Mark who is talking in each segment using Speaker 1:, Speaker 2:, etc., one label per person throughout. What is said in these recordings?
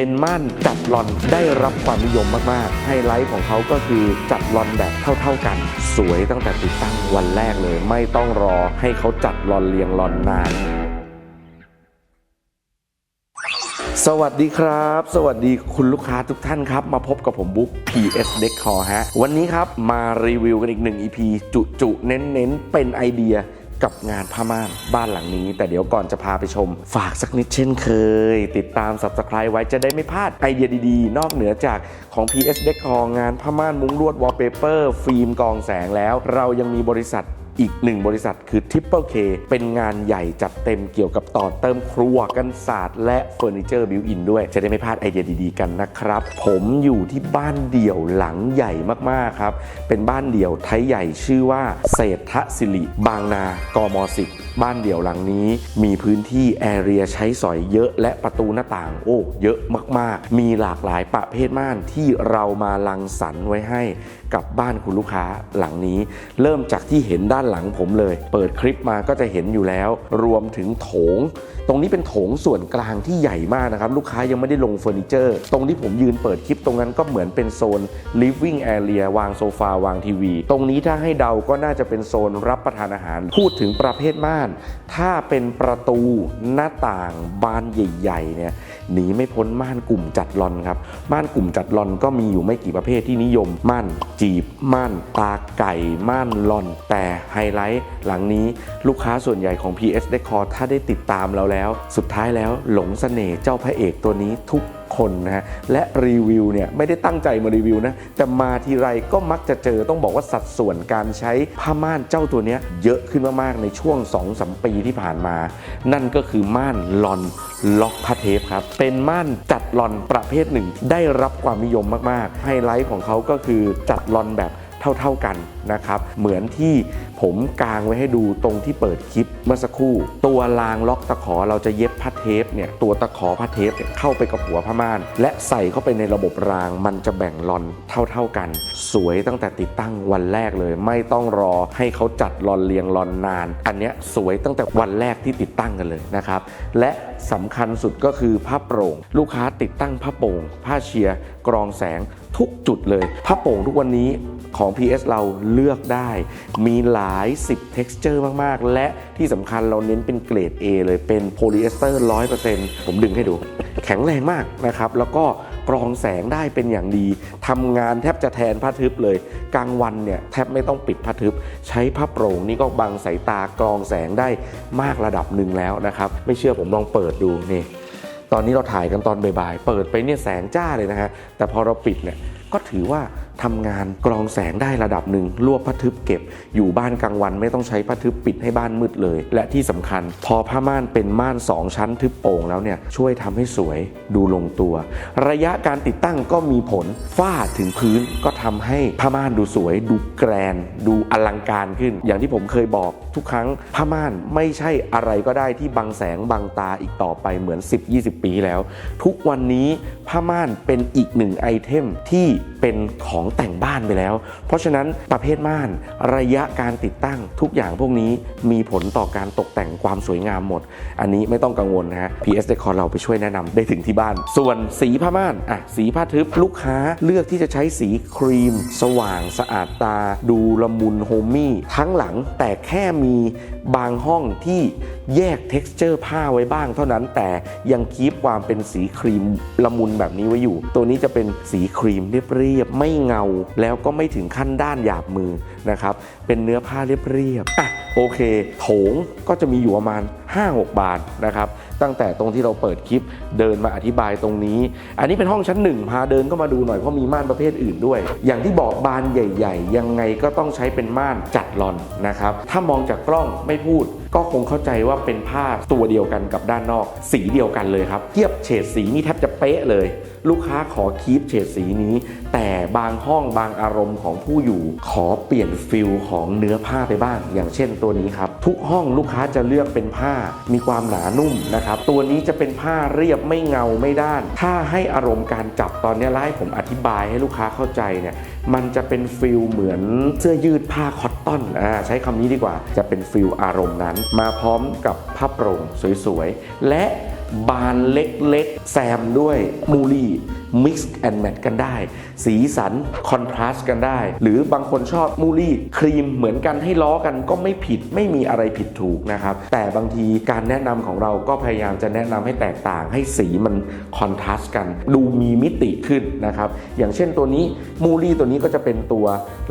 Speaker 1: เป็นม่านจัดลอนได้รับความนิยมมากๆไฮไลท์ของเขาก็คือจัดลอนแบบเท่า ๆกัน สวยตั้งแต่ติดตั้งวันแรกเลย ไม่ต้องรอให้เขาจัดลอนเรียงลอนนานสวัสดีครับ สวัสดีคุณลูกค้าทุกท่านครับ มาพบกับผมบุ๊ก PS Decor ฮะ วันนี้ครับ มารีวิวกันอีกหนึ่ง EP จุจุเน้นๆ เป็นไอเดีย กับงานผ้าม่านบ้านหลังนี้ แต่เดี๋ยวก่อนจะพาไปชม ฝากสักนิดเช่นเคย ติดตาม Subscribe ไว้จะได้ไม่พลาดไอเดียดีๆ นอกเหนือจากของ PS Decor งานผ้าม่านมุ้งลวดวอลเปเปอร์ฟิล์มกองแสงแล้ว เรายังมีบริษัท อีกหนึ่งบริษัทคือ Triple K เป็นงานใหญ่จัดเต็มเกี่ยวกับต่อเติมครัวกันศาสตร์และเฟอร์นิเจอร์บิวอินด้วย จะได้ไม่พลาดไอเดียดีๆกันนะครับ ผมอยู่ที่บ้านเดี่ยวหลังใหญ่มากๆครับ เป็นบ้านเดี่ยวไทยใหญ่ชื่อว่าเศรษฐศิริบางนากมสิบ บ้านเดี่ยวหลังนี้ มีพื้นที่แอเรียใช้สอยเยอะและประตูหน้าต่างโอ้เยอะมากๆ มีหลากหลายประเภทม่านที่เรามาลังสรรไว้ให้กับบ้านคุณลูกค้าหลังนี้ เริ่มจากที่เห็นด้านหลังผมเลย เปิดคลิปมาก็จะเห็นอยู่แล้ว รวมถึงโถง ตรงนี้เป็นโถงส่วนกลางที่ใหญ่มากนะครับ ลูกค้ายังไม่ได้ลงเฟอร์นิเจอร์ ตรงที่ผมยืนเปิดคลิปตรงนั้นก็เหมือนเป็นโซน living area วางโซฟาวางทีวี ตรงนี้ถ้าให้เดาก็น่าจะเป็นโซนรับประทานอาหาร พูดถึงประเภทม่านถ้าเป็นประตูหน้าต่างบานใหญ่ๆเนี่ยหนีไม่พ้นม่านกลุ่มจัดลอนครับม่านกลุ่มจัดลอนก็มีอยู่ไม่กี่ประเภทที่นิยมม่านจีบม่านตาไก่ม่านลอน แต่ไฮไลท์หลังนี้ลูกค้าส่วนใหญ่ของ PS Decor ถ้าได้ติดตามเราแล้ว สุดท้ายแล้วหลงเสน่ห์เจ้าพระเอกตัวนี้ทุก คนนะฮะและรีวิวเนี่ยไม่ได้ตั้งใจมารีวิวนะแต่มาทีไรก็มักจะเจอต้องบอกว่าสัดส่วนการใช้ผ้าม่านเจ้าตัวเนี้ยเยอะขึ้นมากๆในช่วง2-3ปีที่ผ่านมา นั่นก็คือม่านลอนล็อกผ้าเทปครับ เป็นม่านจัดลอนประเภทหนึ่งได้รับความนิยมมากๆ ไฮไลท์ของเขาก็คือจัดลอนแบบเท่าๆกันนะครับ เหมือนที่ ผมกางไว้ให้ดูตรงที่เปิดคลิปเมื่อสักครู่ ตัวรางล็อกตะขอเราจะเย็บผ้าเทปเนี่ยตัวตะขอผ้าเทปเนี่ยเข้าไปกับหัวผ้าม่าน และใส่เข้าไปในระบบรางมันจะแบ่งลอนเท่า ๆกัน สวยตั้งแต่ติดตั้งวันแรกเลย ไม่ต้องรอให้เขาจัดลอนเรียงลอนนาน อันนี้สวยตั้งแต่วันแรกที่ติดตั้งกันเลยนะครับและสำคัญสุดก็คือผ้าโปร่ง ลูกค้าติดตั้งผ้าโปร่ง ผ้าเชียร์กรองแสงทุกจุดเลย ผ้าโปร่งทุกวันนี้ของ PS เราเลือกได้มีหลายาย 10 texture มาก ๆ และที่สำคัญเราเน้นเป็นเกรด A เลยเป็นโพลีเอสเตอร์ 100%ผมดึงให้ดู แข็งแรงมากนะครับ แล้วก็กรองแสงได้เป็นอย่างดี ทำงานแทบจะแทนผ้าทึบเลย กลางวันเนี่ยแทบไม่ต้องปิดผ้าทึบ ใช้ผ้าโปร่งนี่ก็บังสายตากรองแสงได้มากระดับหนึ่งแล้วนะครับ ไม่เชื่อผมลองเปิดดูนี่ตอนนี้เราถ่ายกันตอนบ่ายๆ เปิดไปเนี่ยแสงจ้าเลยนะฮะ แต่พอเราปิดเนี่ยก็ถือว่า ทำงานกรองแสงได้ระดับหนึ่งรวบผ้าทึบเก็บ อยู่บ้านกลางวันไม่ต้องใช้ผ้าทึบปิดให้บ้านมืดเลย และที่สำคัญ พอผ้าม่านเป็นม่าน 2 ชั้นทึบโป่งแล้วเนี่ยช่วยทำให้สวยดูลงตัว ระยะการติดตั้งก็มีผลฝ้าถึงพื้นก็ทำให้ผ้าม่านดูสวย ดูแกรน ดูอลังการขึ้น อย่างที่ผมเคยบอกทุกครั้งผ้าม่านไม่ใช่อะไรก็ได้ที่บังแสงบังตาอีกต่อไปเหมือน 10-20 ปีแล้ว ทุกวันนี้ผ้าม่านเป็นอีกหนึ่งไอเทมที่เป็นของแต่งบ้านไปแล้ว เพราะฉะนั้นประเภทม่านระยะการติดตั้งทุกอย่างพวกนี้มีผลต่อการตกแต่งความสวยงามหมด อันนี้ไม่ต้องกังวลนะฮะ PS Decor เราไปช่วยแนะนำได้ถึงที่บ้าน ส่วนสีผ้าม่านอะสีผ้าทึบลูกค้าเลือกที่จะใช้สีครีม สว่างสะอาดตา ดูละมุนโฮมมี่ทั้งหลังแต่แค่มีบางห้องที่ แยก t e x t อร์ผ้าไว้บ้างเท่านั้นแต่ยังคีปความเป็นสีครีมละมุนแบบนี้ไว้อยู่ ตัวนี้จะเป็นสีครีมเรียบๆไม่เงา แล้วก็ไม่ถึงขั้นด้านหยาบมือนะครับเป็นเนื้อผ้าเรียบๆอะโอเคโถงก็จะมีอยู่ประมาณ 5-6 บานนะครับ ตั้งแต่ตรงที่เราเปิดคลิปเดินมาอธิบายตรงนี้ อันนี้เป็นห้องชั้นหนึ่งพาเดินเข้ามาดูหน่อยเพราะมีม่านประเภทอื่นด้วย อย่างที่บอกบานใหญ่ ๆ ยังไงก็ต้องใช้เป็นม่านจัดลอนนะครับ ถ้ามองจากกล้องไม่พูดก็คงเข้าใจว่าเป็นผ้าตัวเดียวกันกับด้านนอก สีเดียวกันเลยครับเทียบเฉดสีนี่แทบจะเป๊ะเลย ลูกค้าขอคีปเฉดสีนี้แต่บางห้องบางอารมณ์ของผู้อยู่ขอเปลี่ยนฟิลของเนื้อผ้าไปบ้าง อย่างเช่นตัวนี้ครับ ทุกห้องลูกค้าจะเลือกเป็นผ้ามีความหนานุ่มนะครับ ตัวนี้จะเป็นผ้าเรียบไม่เงาไม่ด้าน ถ้าให้อารมณ์การจับตอนนี้ไล่ผมอธิบายให้ลูกค้าเข้าใจเนี่ยมันจะเป็นฟิลเหมือนเสื้อยืดผ้าคอตตอนอ่าใช้คำนี้ดีกว่าจะเป็นฟิลอารมณ์นั้น มาพร้อมกับผ้าโปร่งสวยๆและบานเล็กๆ แซมด้วยมูลี่ mix and match กันได้ สีสันคอนทราสต์กันได้ หรือบางคนชอบมูลี่ครีมเหมือนกันให้ล้อกันก็ไม่ผิดไม่มีอะไรผิดถูกนะครับ แต่บางทีการแนะนำของเราก็พยายามจะแนะนำให้แตกต่างให้สีมันคอนทราสต์กัน ดูมีมิติขึ้นนะครับ อย่างเช่นตัวนี้มูลี่ตัวนี้ก็จะเป็นตัว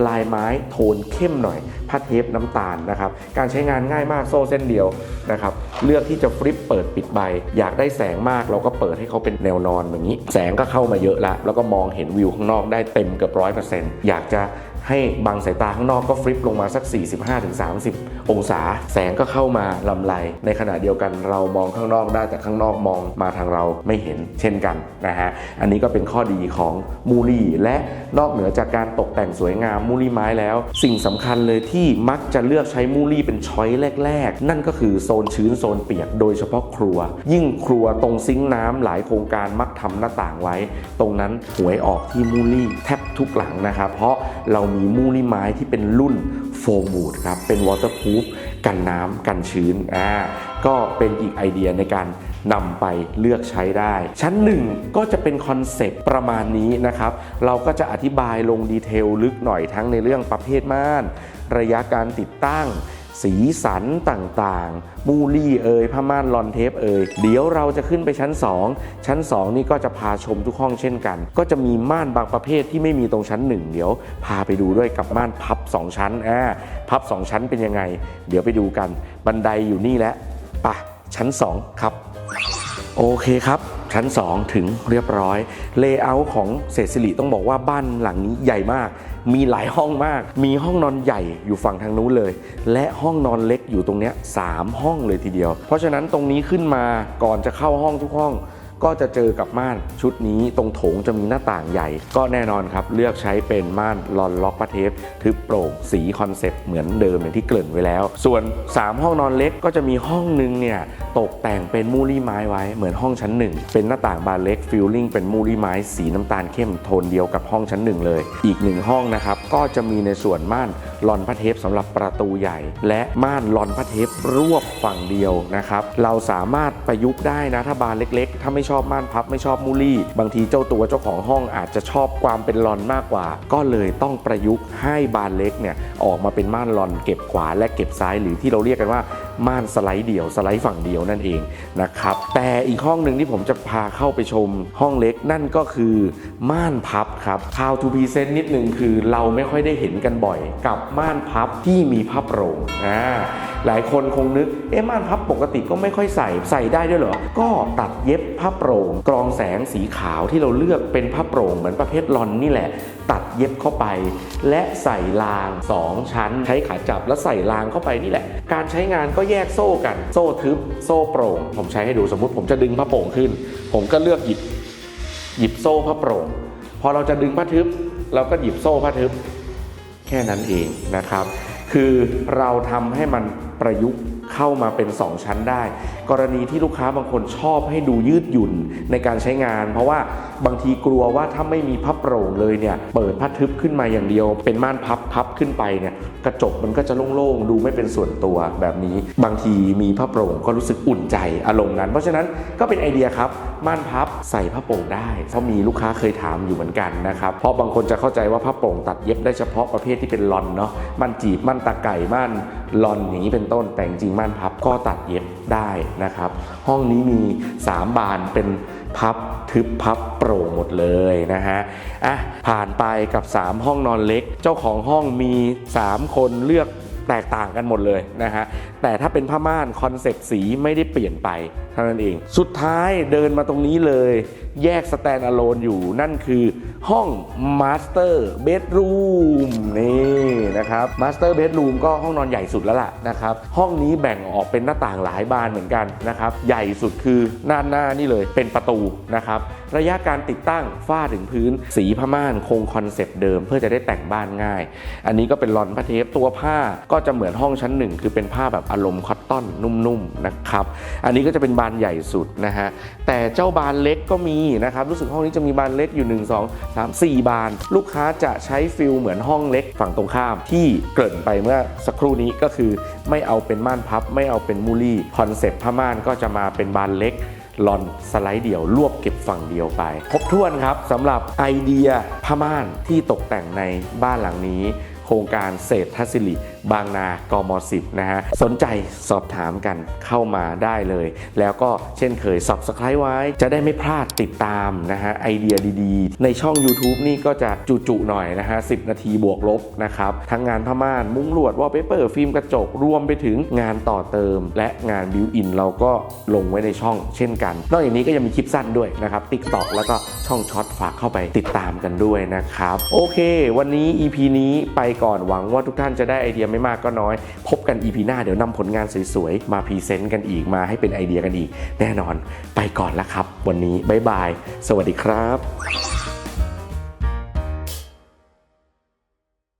Speaker 1: ลายไม้โทนเข้มหน่อยผ้าเทปน้ำตาลนะครับการใช้งานง่ายมากโซ่เส้นเดียวนะครับเลือกที่จะฟลิปเปิดปิดใบ อยากได้แสงมากเราก็เปิดให้เขาเป็นแนวนอนแบบนี้ แสงก็เข้ามาเยอะแล้วแล้วก็มองเห็นวิวข้างนอกได้เต็มเกือบร้อยเปอร์เซ็นต์อยากจะ ให้บังสายตาข้างนอกก็ฟลิปลงมาสัก 45-30 องศา แสงก็เข้ามาลำไร ในขณะเดียวกันเรามองข้างนอกได้แต่ข้างนอกมองมาทางเราไม่เห็นเช่นกันนะฮะอันนี้ก็เป็นข้อดีของมูลี่และนอกเหนือจากการตกแต่งสวยงามมูลี่ไม้แล้ว สิ่งสำคัญเลยที่มักจะเลือกใช้มูลี่เป็นช้อยแรก ๆ นั่นก็คือโซนชื้นโซนเปียกโดยเฉพาะครัว ยิ่งครัวตรงซิงน้ำหลายโครงการมักทำหน้าต่างไว้ ตรงนั้นหวยออกที่มูลี่แทบทุกหลังนะครับเพราะเรามีมูลี่ไม้ที่เป็นรุ่นโฟมบูดครับ เป็นวอเตอร์พูฟกันน้ำกันชื้นอ่าก็เป็นอีกไอเดียในการนำไปเลือกใช้ได้ ชั้นหนึ่งก็จะเป็นคอนเซปต์ประมาณนี้นะครับ เราก็จะอธิบายลงดีเทลลึกหน่อยทั้งในเรื่องประเภทม่าน ระยะการติดตั้ง สีสันต่างๆ มูลี่เอ่ยผ้าม่านลอนเทปเอ่ยเดี๋ยวเราจะขึ้นไปชั้น 2 ชั้น 2 นี่ก็จะพาชมทุกห้องเช่นกัน ก็จะมีม่านบางประเภทที่ไม่มีตรงชั้น 1 เดี๋ยวพาไปดูด้วยกับม่านพับ 2 ชั้นอ่าพับ 2 ชั้นเป็นยังไง เดี๋ยวไปดูกัน บันไดอยู่นี่แหละปะชั้น 2 ครับ โอเคครับ ชั้น 2 ถึงเรียบร้อยเลเยอร์ของเศรษฐศิริต้องบอกว่าบ้านหลังนี้ใหญ่มาก มีหลายห้องมาก มีห้องนอนใหญ่อยู่ฝั่งทางนู้นเลย และห้องนอนเล็กอยู่ตรงเนี้ยสามห้องเลยทีเดียว เพราะฉะนั้นตรงนี้ขึ้นมาก่อนจะเข้าห้องทุกห้อง ก็จะเจอกับม่านชุดนี้ตรงโถงจะมีหน้าต่างใหญ่ ก็แน่นอนครับ เลือกใช้เป็นม่านลอนล็อกประเทปทึบโปร่งสีคอนเซปต์เหมือนเดิมอย่างที่เกริ่นไว้แล้ว ส่วน 3 ห้องนอนเล็กก็จะมีห้องหนึงเนี่ยตกแต่งเป็นมูลี่ไม้ไว้เหมือนห้องชั้นหนึ่งเป็นหน้าต่างบานเล็กฟิลลิ่งเป็นมูลี่ไม้สีน้ำตาลเข้มโทนเดียวกับห้องชั้นหนึ่งเลย อีกหนึ่งห้องนะครับก็จะมีในส่วนม่าน ลอนพระเทปสำหรับประตูใหญ่ และม่านลอนพระเทปรวบฝั่งเดียวนะครับ เราสามารถประยุกต์ได้นะถ้าบานเล็กๆ ถ้าไม่ชอบม่านพับไม่ชอบมูลี่ บางทีเจ้าตัวเจ้าของห้องอาจจะชอบความเป็นลอนมากกว่า ก็เลยต้องประยุกต์ให้บานเล็กเนี่ยออกมาเป็นม่านลอนเก็บขวาและเก็บซ้ายหรือที่เราเรียกกันว่า ม่านสไลด์เดี่ยวสไลด์ฝั่งเดียวนั่นเองนะครับแต่อีกห้องหนึ่งที่ผมจะพาเข้าไปชมห้องเล็กนั่นก็คือม่านพับครับข่าวทูพีเซนนิดหนึ่งคือเราไม่ค่อยได้เห็นกันบ่อย กับม่านพับที่มีพับโปร่งอ่า หลายคนคงนึก เอ๊ะม่านพับปกติก็ไม่ค่อยใส่ใส่ได้ด้วยเหรอ ก็ตัดเย็บผ้าโปร่ง กรองแสงสีขาวที่เราเลือกเป็นผ้าโปร่งเหมือนประเภทลอนนี่แหละ ตัดเย็บเข้าไป และใส่ราง 2 ชั้น ใช้ขาจับแล้วใส่รางเข้าไปนี่แหละ การใช้งานก็แยกโซ่กัน โซ่ทึบ โซ่โปร่ง ผมใช้ให้ดูสมมุติผมจะดึงผ้าโปร่งขึ้น ผมก็เลือกหยิบหยิบโซ่ผ้าโปร่ง พอเราจะดึงผ้าทึบ เราก็หยิบโซ่ผ้าทึบ แค่นั้นเองนะครับ คือเราทำให้มัน ประยุกต์เข้ามาเป็น 2 ชั้นได้ กรณีที่ลูกค้าบางคนชอบให้ดูยืดหยุ่นในการใช้งาน เพราะว่าบางทีกลัวว่าถ้าไม่มีพับโปร่งเลยเนี่ยเปิดผ้าทึบขึ้นมาอย่างเดียว เป็นม่านพับพับขึ้นไปเนี่ยกระจกมันก็จะโล่งๆ ดูไม่เป็นส่วนตัวแบบนี้ บางทีมีผ้าโปร่งก็รู้สึกอุ่นใจอารมณ์นั้น เพราะฉะนั้นก็เป็นไอเดียครับม่านพับใส่ผ้าโปร่งได้เพราะมีลูกค้าเคยถามอยู่เหมือนกันนะครับเพราะบางคนจะเข้าใจว่าผ้าโปร่งตัดเย็บได้เฉพาะประเภทที่เป็นลอนเนาะมันจีบมันตะไก่ม่านลอนอย่างนี้เป็นต้นแต่จริงม่านพับก็ตัดเย็บได้นะครับ ห้องนี้มี 3 บานเป็นพับทึบพับโปร่งหมดเลยนะฮะอะผ่านไปกับ 3 ห้องนอนเล็ก เจ้าของห้องมี 3 คนเลือกแตกต่างกันหมดเลยนะฮะ แต่ถ้าเป็นผ้าม่านคอนเซปต์สีไม่ได้เปลี่ยนไปเท่านั้นเอง สุดท้ายเดินมาตรงนี้เลยแยกสแตนอะโลนอยู่นั่นคือห้องมาสเตอร์เบดรูมนี่นะครับมาสเตอร์เบดรูมก็ห้องนอนใหญ่สุดแล้วล่ะนะครับ ห้องนี้แบ่งออกเป็นหน้าต่างหลายบานเหมือนกันนะครับ ใหญ่สุดคือหน้าหน้านี่เลยเป็นประตูนะครับ ระยะการติดตั้งฝ้าถึงพื้น สีผ้าม่านคงคอนเซปต์เดิม เพื่อจะได้แต่งบ้านง่าย อันนี้ก็เป็นลอนผ้าเทปตัวผ้าก็จะเหมือนห้องชั้นหนึ่งคือเป็นผ้าแบบอารมณ์คอตตอนนุ่มๆนะครับ อันนี้ก็จะเป็นบานใหญ่สุดนะฮะแต่เจ้าบานเล็กก็มีนะครับรู้สึกห้องนี้จะมีบานเล็กอยู่ 1 2 3 4 บาน ลูกค้าจะใช้ฟิลเหมือนห้องเล็กฝั่งตรงข้ามที่เกริ่นไปเมื่อสักครู่นี้ก็คือไม่เอาเป็นม่านพับ ไม่เอาเป็นมูลี่คอนเซปต์ผ้าม่านก็จะมาเป็นบานเล็กลอนสไลด์เดี่ยวรวบเก็บฝั่งเดียวไป ครบถ้วนครับสำหรับไอเดียผ้าม่านที่ตกแต่งในบ้านหลังนี้ ครงการเศรษฐศิริบางนากม 10 นะฮะ สนใจสอบถามกันเข้ามาได้เลย แล้วก็เช่นเคย subscribe ไว้ จะได้ไม่พลาดติดตามนะฮะ ไอเดียดีๆ ในช่อง YouTube นี่ก็จะจุๆหน่อยนะฮะ 10 นาทีบวกลบนะครับ ทั้งงานผ้าม่าน มุ้งลวดวอลเปเปอร์ฟิล์มกระจก รวมไปถึงงานต่อเติม และงานบิวอินเราก็ลงไว้ในช่องเช่นกัน นอกจากนี้ก็ยังมีคลิปสั้นด้วยนะครับ TikTok แล้วก็ ช่องช็อตฝากเข้าไปติดตามกันด้วยนะครับ โอเค วันนี้ EP นี้ไปก่อนหวังว่าทุกท่านจะได้ไอเดียไม่มากก็น้อย พบกัน EP หน้าเดี๋ยวนำผลงานสวยๆ มาพรีเซนต์กันอีกมาให้เป็นไอเดียกันอีก แน่นอนไปก่อนแล้วครับ วันนี้บ๊ายบาย สวัสดีครับ